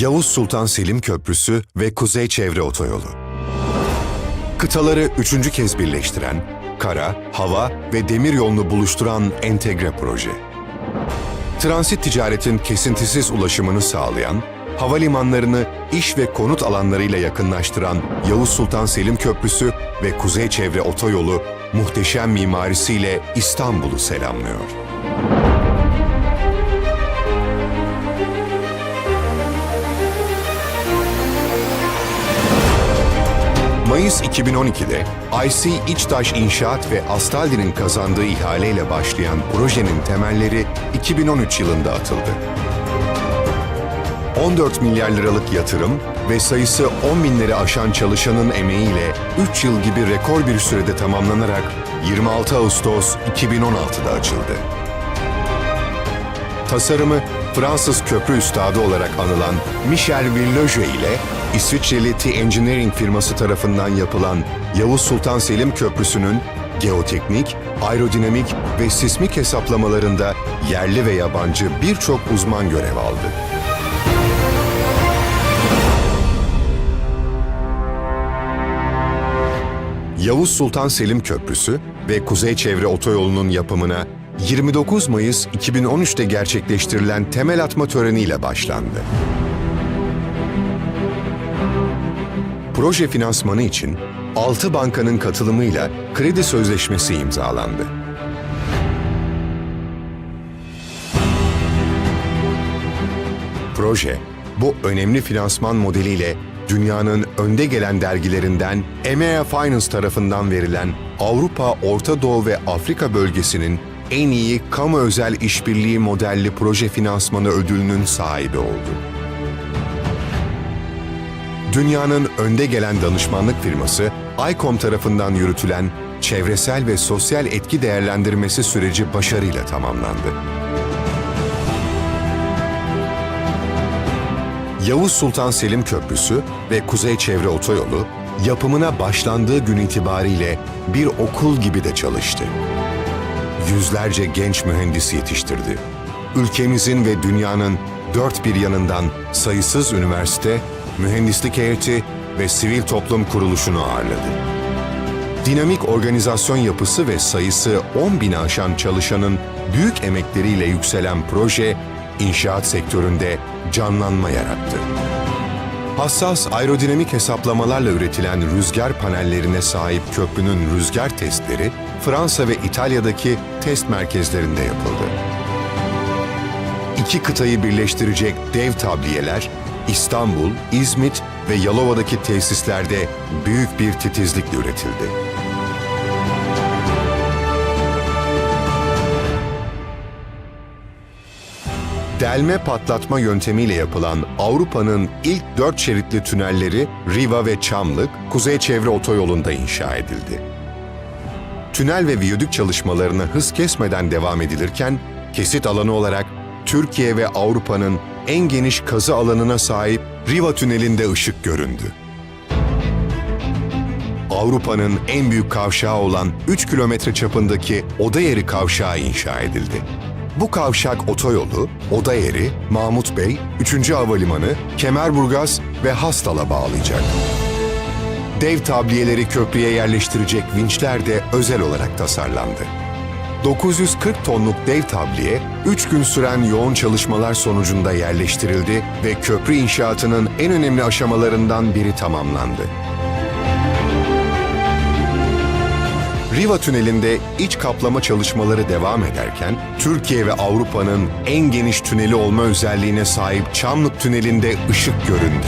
Yavuz Sultan Selim Köprüsü ve Kuzey Çevre Otoyolu. Kıtaları üçüncü kez birleştiren, kara, hava ve demir yolunu buluşturan entegre proje. Transit ticaretin kesintisiz ulaşımını sağlayan, havalimanlarını iş ve konut alanlarıyla yakınlaştıran Yavuz Sultan Selim Köprüsü ve Kuzey Çevre Otoyolu muhteşem mimarisiyle İstanbul'u selamlıyor. Mayıs 2012'de IC İçtaş İnşaat ve Astaldi'nin kazandığı ihaleyle başlayan projenin temelleri 2013 yılında atıldı. 14 milyar liralık yatırım ve sayısı 10 binleri aşan çalışanın emeğiyle 3 yıl gibi rekor bir sürede tamamlanarak 26 Ağustos 2016'da açıldı. Tasarımı Fransız köprü üstadı olarak anılan Michel Village ile İsviçreli T Engineering firması tarafından yapılan Yavuz Sultan Selim Köprüsü'nün geoteknik, aerodinamik ve sismik hesaplamalarında yerli ve yabancı birçok uzman görev aldı. Yavuz Sultan Selim Köprüsü ve Kuzey Çevre Otoyolu'nun yapımına 29 Mayıs 2013'te gerçekleştirilen temel atma töreniyle başlandı. Proje finansmanı için 6 bankanın katılımıyla kredi sözleşmesi imzalandı. Proje, bu önemli finansman modeliyle dünyanın önde gelen dergilerinden EMEA Finance tarafından verilen Avrupa, Orta Doğu ve Afrika bölgesinin en iyi kamu özel işbirliği modelli proje finansmanı ödülünün sahibi oldu. Dünyanın önde gelen danışmanlık firması ICOM tarafından yürütülen çevresel ve sosyal etki değerlendirmesi süreci başarıyla tamamlandı. Yavuz Sultan Selim Köprüsü ve Kuzey Çevre Otoyolu yapımına başlandığı gün itibariyle bir okul gibi de çalıştı. Yüzlerce genç mühendis yetiştirdi. Ülkemizin ve dünyanın dört bir yanından sayısız üniversite, mühendislik heyeti ve sivil toplum kuruluşunu ağırladı. Dinamik organizasyon yapısı ve sayısı 10 bini aşan çalışanın büyük emekleriyle yükselen proje, inşaat sektöründe canlanma yarattı. Hassas aerodinamik hesaplamalarla üretilen rüzgar panellerine sahip köprünün rüzgar testleri Fransa ve İtalya'daki test merkezlerinde yapıldı. İki kıtayı birleştirecek dev tabliyeler İstanbul, İzmit ve Yalova'daki tesislerde büyük bir titizlikle üretildi. Delme patlatma yöntemiyle yapılan Avrupa'nın ilk dört şeritli tünelleri Riva ve Çamlık, Kuzey Çevre Otoyolu'nda inşa edildi. Tünel ve viyadük çalışmalarına hız kesmeden devam edilirken, kesit alanı olarak Türkiye ve Avrupa'nın en geniş kazı alanına sahip Riva Tüneli'nde ışık göründü. Avrupa'nın en büyük kavşağı olan 3 kilometre çapındaki Odayeri Kavşağı inşa edildi. Bu kavşak otoyolu, Odayeri, Mahmut Bey, 3. Havalimanı, Kemerburgaz ve Hastal'a bağlayacak. Dev tabliyeleri köprüye yerleştirecek vinçler de özel olarak tasarlandı. 940 tonluk dev tabliye, 3 gün süren yoğun çalışmalar sonucunda yerleştirildi ve köprü inşaatının en önemli aşamalarından biri tamamlandı. Riva Tüneli'nde iç kaplama çalışmaları devam ederken, Türkiye ve Avrupa'nın en geniş tüneli olma özelliğine sahip Çamlık Tüneli'nde ışık göründü.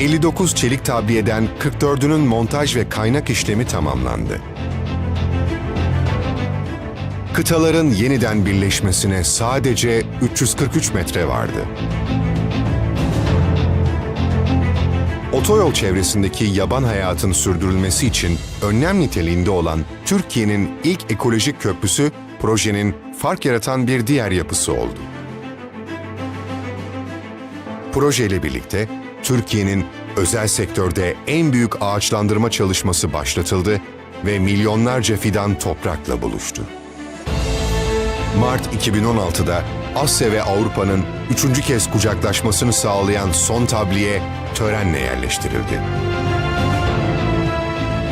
...59 çelik tabliyeden 44'ünün montaj ve kaynak işlemi tamamlandı. Kıtaların yeniden birleşmesine sadece 343 metre vardı. Otoyol çevresindeki yaban hayatın sürdürülmesi için önlem niteliğinde olan Türkiye'nin ilk ekolojik köprüsü projenin fark yaratan bir diğer yapısı oldu. Projeyle birlikte Türkiye'nin özel sektörde en büyük ağaçlandırma çalışması başlatıldı ve milyonlarca fidan toprakla buluştu. Mart 2016'da Asya ve Avrupa'nın üçüncü kez kucaklaşmasını sağlayan son tabliye törenle yerleştirildi.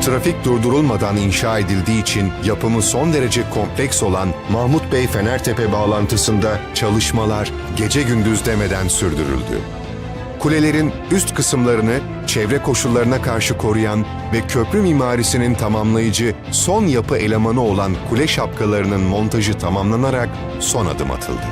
Trafik durdurulmadan inşa edildiği için yapımı son derece kompleks olan Mahmut Bey Fenertepe bağlantısında çalışmalar gece gündüz demeden sürdürüldü. Kulelerin üst kısımlarını çevre koşullarına karşı koruyan ve köprü mimarisinin tamamlayıcı son yapı elemanı olan kule şapkalarının montajı tamamlanarak son adım atıldı.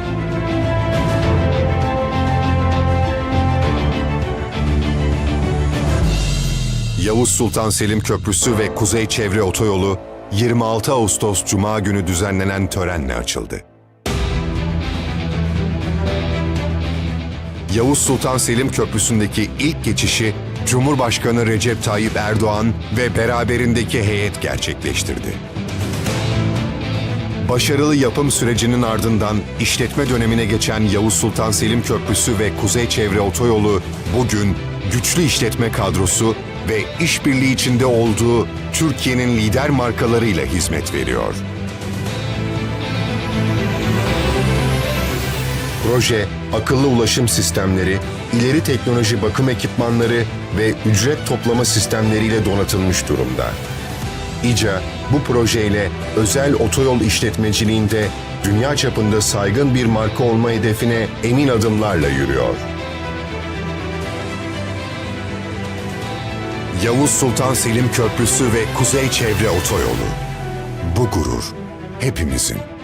Yavuz Sultan Selim Köprüsü ve Kuzey Çevre Otoyolu 26 Ağustos Cuma günü düzenlenen törenle açıldı. Yavuz Sultan Selim Köprüsü'ndeki ilk geçişi Cumhurbaşkanı Recep Tayyip Erdoğan ve beraberindeki heyet gerçekleştirdi. Başarılı yapım sürecinin ardından işletme dönemine geçen Yavuz Sultan Selim Köprüsü ve Kuzey Çevre Otoyolu bugün güçlü işletme kadrosu ve işbirliği içinde olduğu Türkiye'nin lider markalarıyla hizmet veriyor. Proje, akıllı ulaşım sistemleri, ileri teknoloji bakım ekipmanları ve ücret toplama sistemleriyle donatılmış durumda. İCA, bu projeyle özel otoyol işletmeciliğinde dünya çapında saygın bir marka olma hedefine emin adımlarla yürüyor. Yavuz Sultan Selim Köprüsü ve Kuzey Çevre Otoyolu. Bu gurur hepimizin.